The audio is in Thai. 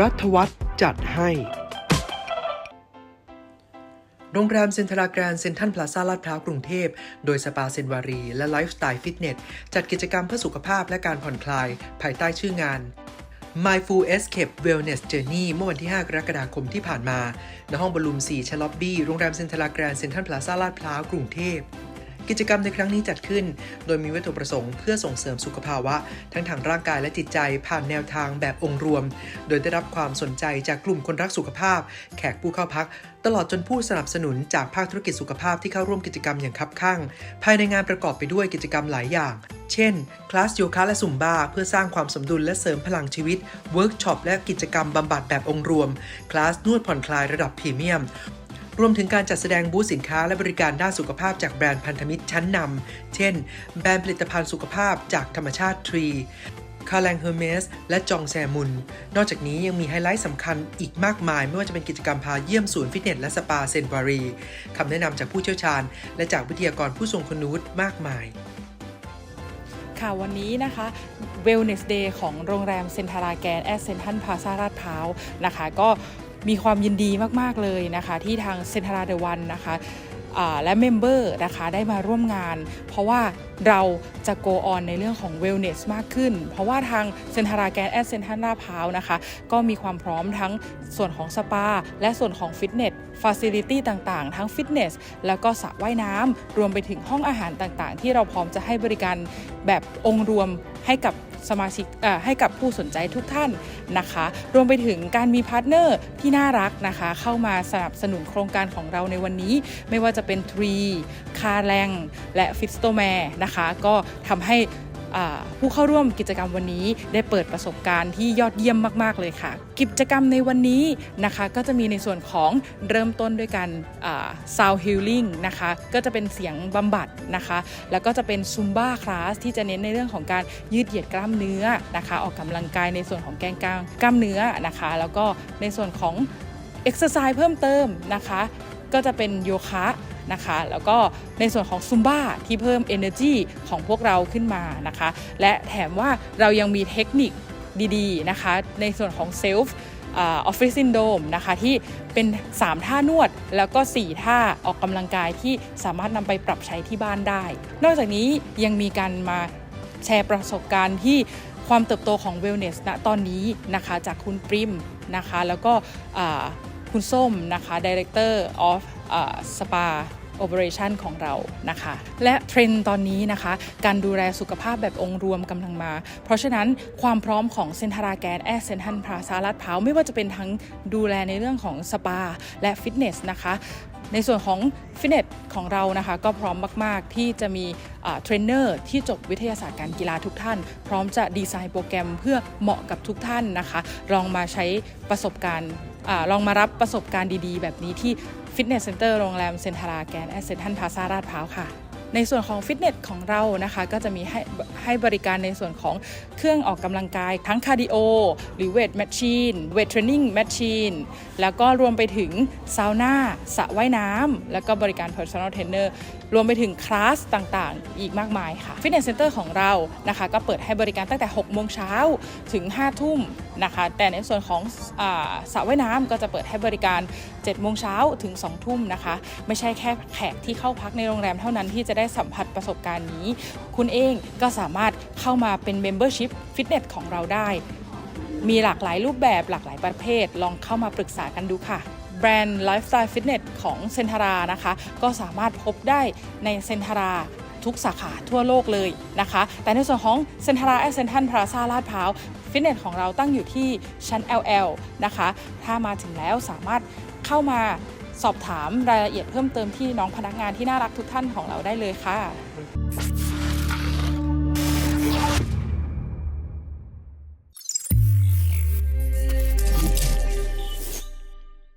รัฐวัฒน์จัดให้ โรงแรมเซ็นทรัลแกรนเซ็นทรัลพลาซ่าลาดพร้าวกรุงเทพ โดยสปาเซนวารี และไลฟ์สไตล์ฟิตเนส จัดกิจกรรมเพื่อสุขภาพและการผ่อนคลาย ภายใต้ชื่องาน Mindful Escape Wellness Journey เมื่อวันที่ 5 กรกฎาคมที่ผ่านมา ณ ห้องบอลลูม4ชลอบบี้ โรงแรมเซ็นทรัลแกรนเซ็นทรัลพลาซ่าลาดพร้าว กรุงเทพ กิจกรรมในครั้งนี้จัดขึ้น โดยมีวัตถุประสงค์เพื่อส่งเสริมสุขภาวะ ทั้งทางร่างกายและจิตใจผ่านแนวทางแบบองค์รวม โดยได้รับความสนใจจากกลุ่มคนรักสุขภาพ แขกผู้เข้าพัก ตลอดจนผู้สนับสนุนจากภาคธุรกิจสุขภาพที่เข้าร่วมกิจกรรมอย่างคับข้างภายในงานประกอบไปด้วยกิจกรรมหลายอย่างเช่น คลาสโยคะและซุมบ้าเพื่อสร้างความสมดุลและเสริมพลังชีวิต เวิร์กช็อปและกิจกรรมบำบัดแบบองค์รวม คลาสนวดผ่อนคลายระดับพรีเมียม รวมถึงการจัดแสดงบูธสินค้าและบริการด้านสุขภาพจากแบรนด์พันธมิตรชั้นนำ เช่น แบรนด์ผลิตภัณฑ์สุขภาพจากธรรมชาติทรีคาแลงเฮอร์เมสและจองแซมุน นอกจากนี้ยังมีไฮไลท์สำคัญอีกมากมาย ไม่ว่าจะเป็นกิจกรรมพาเยี่ยมศูนย์ฟิตเนสและสปาเซนวารีคำแนะนำจากผู้เชี่ยวชาญ และจากวิทยากรผู้ทรงคุณวุฒิมากมายค่ะวันนี้นะคะ Wellness Day ของโรงแรมเซนทาราแกนแอสเซนทันพาซาลาดพร้าวนะคะ ก็ มีความยินดีมาก ๆ เลยนะคะ ที่ทางเซนทราเดวันนะคะและเมมเบอร์นะคะได้มาร่วมงาน เพราะว่าเราจะ go on ในเรื่องของ wellness มากขึ้น เพราะว่าทางเซนทราแกนแอสเซนทันลาพาวนะคะ ก็มีความพร้อมทั้งส่วนของสปา และส่วนของฟิตเนสฟ a ซิลิตี้ต่างๆ ทั้งฟิตเนส แล้วก็สระว่ายน้ำรวมไปถึงห้องอาหารต่างๆ ที่เราพร้อมจะให้บริการแบบองค์รวมให้กับ สมาชิกให้กับผู้สนใจทุกท่านนะคะ รวมไปถึงการมีพาร์ทเนอร์ที่น่ารักนะคะ เข้ามาสนับสนุนโครงการของเราในวันนี้ ไม่ว่าจะเป็นทรีคาแรงและฟิสโตแมร์นะคะ ก็ทำให้ ผู้เข้าร่วมกิจกรรมวันนี้ได้เปิดประสบการณ์ที่ยอดเยี่ยมมาก ๆ เลยค่ะ กิจกรรมในวันนี้นะคะก็จะมีในส่วนของเริ่มต้นด้วยการซาวฮิลลิ่งนะคะก็จะเป็นเสียงบำบัดนะคะ แล้วก็จะเป็นซุมบ้าคลาสที่จะเน้นในเรื่องของการยืดเหยียดกล้ามเนื้อนะคะ ออกกำลังกายในส่วนของแกนกลางกล้ามเนื้อนะคะ แล้วก็ในส่วนของเอ็กซ์ไซส์เพิ่มเติมนะคะ ก็จะเป็นโยคะนะคะ แล้วก็ในส่วนของซุมบ้าที่เพิ่ม Energy ของพวกเราขึ้นมานะคะ และแถมว่าเรายังมีเทคนิคดีๆนะคะ ในส่วนของเซลฟ์ออฟฟิศซินโดมนะคะที่เป็น 3 ท่านวด แล้วก็ 4 ท่าออกกำลังกายที่สามารถนำไปปรับใช้ที่บ้านได้ นอกจากนี้ยังมีการมาแชร์ประสบการณ์ที่ความเติบโตของ Wellness ณตอนนี้นะคะจากคุณปริมนะคะ แล้วก็ คุณส้มนะคะ Director of uh, Spa Operation ของเรานะคะ และเทรนด์ตอนนี้นะคะ การดูแลสุขภาพแบบองค์รวมกำลังมา เพราะฉะนั้นความพร้อมของเซนทราแกนแอสเซนทันพราซาลัดพาไม่ว่าจะเป็นทั้งดูแลในเรื่องของสปาและฟิตเนสนะคะ ในส่วนของฟิตเนสของเรานะคะก็พร้อมมาก ๆ ที่จะมีเทรนเนอร์ที่จบวิทยาศาสตร์การกีฬาทุกท่าน พร้อมจะดีไซน์โปรแกรมเพื่อเหมาะกับทุกท่านนะคะ ลองมาใช้ประสบการณ์ลองมารับประสบการณ์ดี ๆ แบบนี้ที่ฟิตเนสเซ็นเตอร์โรงแรมเซนทราแกนแอสเซนทันพาซาลาดพร้าวค่ะ ในส่วนของฟิตเนสของเรานะคะก็จะมีให้ให้บริการในส่วนของเครื่องออกกำลังกาย ทั้งคาร์ดิโอหรือเวทแมชชีนเวทเทรนนิ่งแมชชีนแล้วก็รวมไปถึงซาวน่าสระว่ายน้ำแล้วก็บริการ Personal Trainer รวมไปถึงคลาสต่างๆ อีกมากมายค่ะฟิตเนสเซ็นเตอร์ของเรานะคะก็เปิดให้บริการตั้งแต่6โมงเช้าถึง5ทุ่มนะคะแต่ในส่วนของสระว่ายน้ำก็จะเปิดให้บริการ7โมงเช้าถึง2ทุ่มนะคะ ไม่ใช่แค่แขกที่เข้าพักในโรงแรมเท่านั้นที่จะได้สัมผัสประสบการณ์นี้ คุณเองก็สามารถเข้ามาเป็น Membership Fitness ของเราได้ มีหลากหลายรูปแบบหลากหลายประเภท ลองเข้ามาปรึกษากันดูค่ะแบรนด์ Lifestyle Fitness ของเซนทารานะคะ ก็สามารถพบได้ในเซนทาราทุกสาขาทั่วโลกเลยนะคะ แต่ในส่วนของเซนทาราแอสเซนทันพลาซาลาดพร้าว ฟิตเนสของเราตั้งอยู่ที่ชั้น LL นะคะ ถ้ามาถึงแล้วสามารถเข้ามา สอบถามรายละเอียดเพิ่มเติมที่น้องพนักงานที่น่ารักทุกท่านของเราได้เลยค่ะ